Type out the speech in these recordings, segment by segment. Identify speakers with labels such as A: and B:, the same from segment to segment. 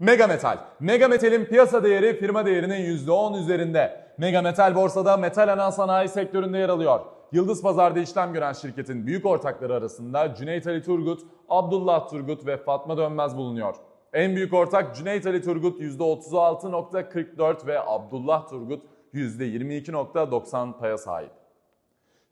A: Megametal. Megametal'in piyasa değeri firma değerinin %10 üzerinde. Megametal borsada metal ana sanayi sektöründe yer alıyor. Yıldız Pazar'da işlem gören şirketin büyük ortakları arasında Cüneyt Ali Turgut, Abdullah Turgut ve Fatma Dönmez bulunuyor. En büyük ortak Cüneyt Ali Turgut %36.44 ve Abdullah Turgut %22.90 paya sahip.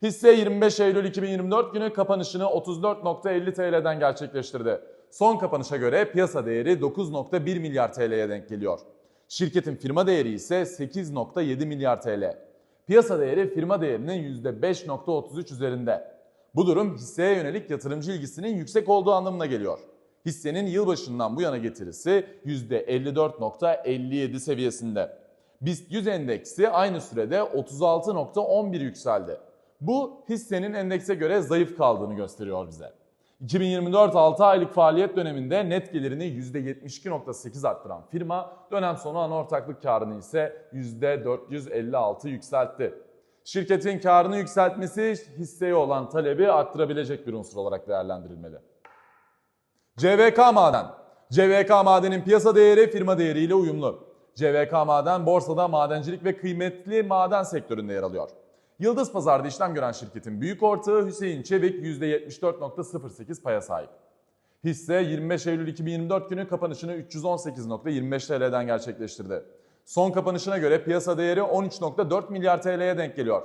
A: Hisse 25 Eylül 2024 günü kapanışını 34.50 TL'den gerçekleştirdi. Son kapanışa göre piyasa değeri 9.1 milyar TL'ye denk geliyor. Şirketin firma değeri ise 8.7 milyar TL. Piyasa değeri firma değerinin %5.33 üzerinde. Bu durum hisseye yönelik yatırımcı ilgisinin yüksek olduğu anlamına geliyor. Hissenin yılbaşından bu yana getirisi %54.57 seviyesinde. BIST 100 endeksi aynı sürede 36.11 yükseldi. Bu hissenin endekse göre zayıf kaldığını gösteriyor bize. 2024 6 aylık faaliyet döneminde net gelirini %72.8 arttıran firma dönem sonu ana ortaklık karını ise %456 yükseltti. Şirketin karını yükseltmesi hisseye olan talebi arttırabilecek bir unsur olarak değerlendirilmeli. CVK Maden. CVK Maden'in piyasa değeri firma değeriyle uyumlu. CVK Maden borsada madencilik ve kıymetli maden sektöründe yer alıyor. Yıldız Pazar'da işlem gören şirketin büyük ortağı Hüseyin Çevik %74.08 paya sahip. Hisse 25 Eylül 2024 günü kapanışını 318.25 TL'den gerçekleştirdi. Son kapanışına göre piyasa değeri 13.4 milyar TL'ye denk geliyor.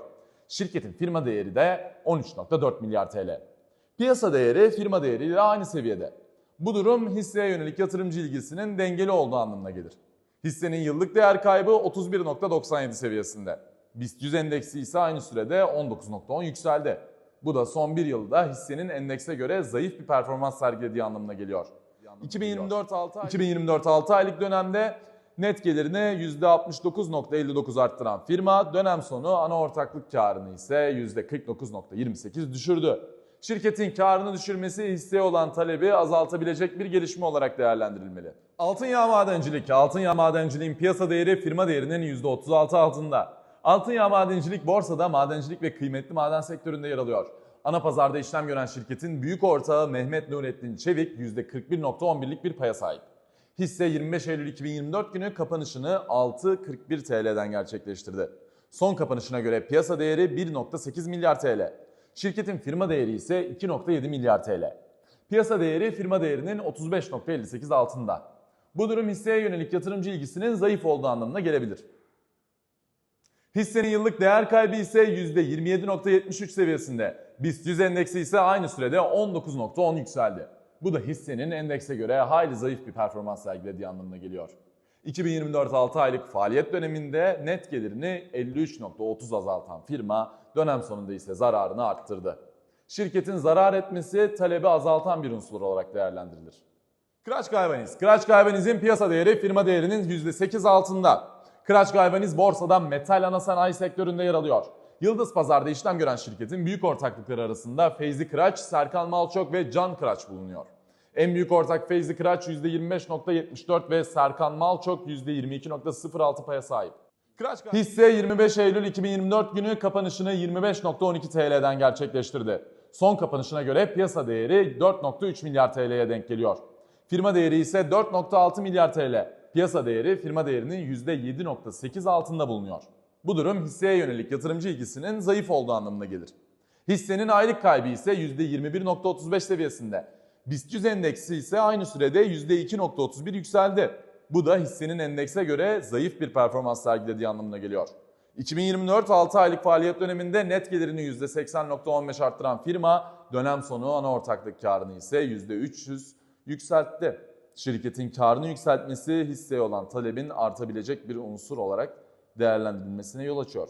A: Şirketin firma değeri de 13.4 milyar TL. Piyasa değeri firma değeriyle aynı seviyede. Bu durum hisseye yönelik yatırımcı ilgisinin dengeli olduğu anlamına gelir. Hissenin yıllık değer kaybı 31.97 seviyesinde. BIST 100 endeksi ise aynı sürede 19.10 yükseldi. Bu da son bir yılda hissenin endekse göre zayıf bir performans sergilediği anlamına geliyor. 2024 6 ay 2024 6 aylık dönemde net gelirini %69.59 arttıran firma dönem sonu ana ortaklık karını ise %49.28 düşürdü. Şirketin karını düşürmesi hisseye olan talebi azaltabilecek bir gelişme olarak değerlendirilmeli. Altın yağ madencilik. Altın yağ madenciliğin piyasa değeri firma değerinin %36 altında. Altın yağ madencilik borsada madencilik ve kıymetli maden sektöründe yer alıyor. Ana pazarda işlem gören şirketin büyük ortağı Mehmet Nurettin Çevik %41.11'lik bir paya sahip. Hisse 25 Eylül 2024 günü kapanışını 6.41 TL'den gerçekleştirdi. Son kapanışına göre piyasa değeri 1.8 milyar TL. Şirketin firma değeri ise 2.7 milyar TL. Piyasa değeri firma değerinin 35.58 altında. Bu durum hisseye yönelik yatırımcı ilgisinin zayıf olduğu anlamına gelebilir. Hissenin yıllık değer kaybı ise %27.73 seviyesinde. BIST 100 endeksi ise aynı sürede 19.10 yükseldi. Bu da hissenin endekse göre hayli zayıf bir performans sergilediği anlamına geliyor. 2024 6 aylık faaliyet döneminde net gelirini 53.30 azaltan firma dönem sonunda ise zararını arttırdı. Şirketin zarar etmesi talebi azaltan bir unsur olarak değerlendirilir. Kıraç Galvaniz. Kıraç Galvaniz'in piyasa değeri firma değerinin %8 altında. Kıraç Galvaniz borsada metal ana sanayi sektöründe yer alıyor. Yıldız Pazar'da işlem gören şirketin büyük ortaklıkları arasında Feyzi Kıraç, Serkan Malçok ve Can Kıraç bulunuyor. En büyük ortak Feyzi Kıraç %25.74 ve Serkan Malçok %22.06 paya sahip. Hisse 25 Eylül 2024 günü kapanışını 25.12 TL'den gerçekleştirdi. Son kapanışına göre piyasa değeri 4.3 milyar TL'ye denk geliyor. Firma değeri ise 4.6 milyar TL. Piyasa değeri firma değerinin %7.8 altında bulunuyor. Bu durum hisseye yönelik yatırımcı ilgisinin zayıf olduğu anlamına gelir. Hissenin aylık kaybı ise %21.35 seviyesinde. BIST 100 endeksi ise aynı sürede %2.31 yükseldi. Bu da hissenin endekse göre zayıf bir performans sergilediği anlamına geliyor. 2024 6 aylık faaliyet döneminde net gelirini %80.15 arttıran firma dönem sonu ana ortaklık karını ise %300 yükseltti. Şirketin karını yükseltmesi hisseye olan talebin artabilecek bir unsur olarak değerlendirilmesine yol açıyor.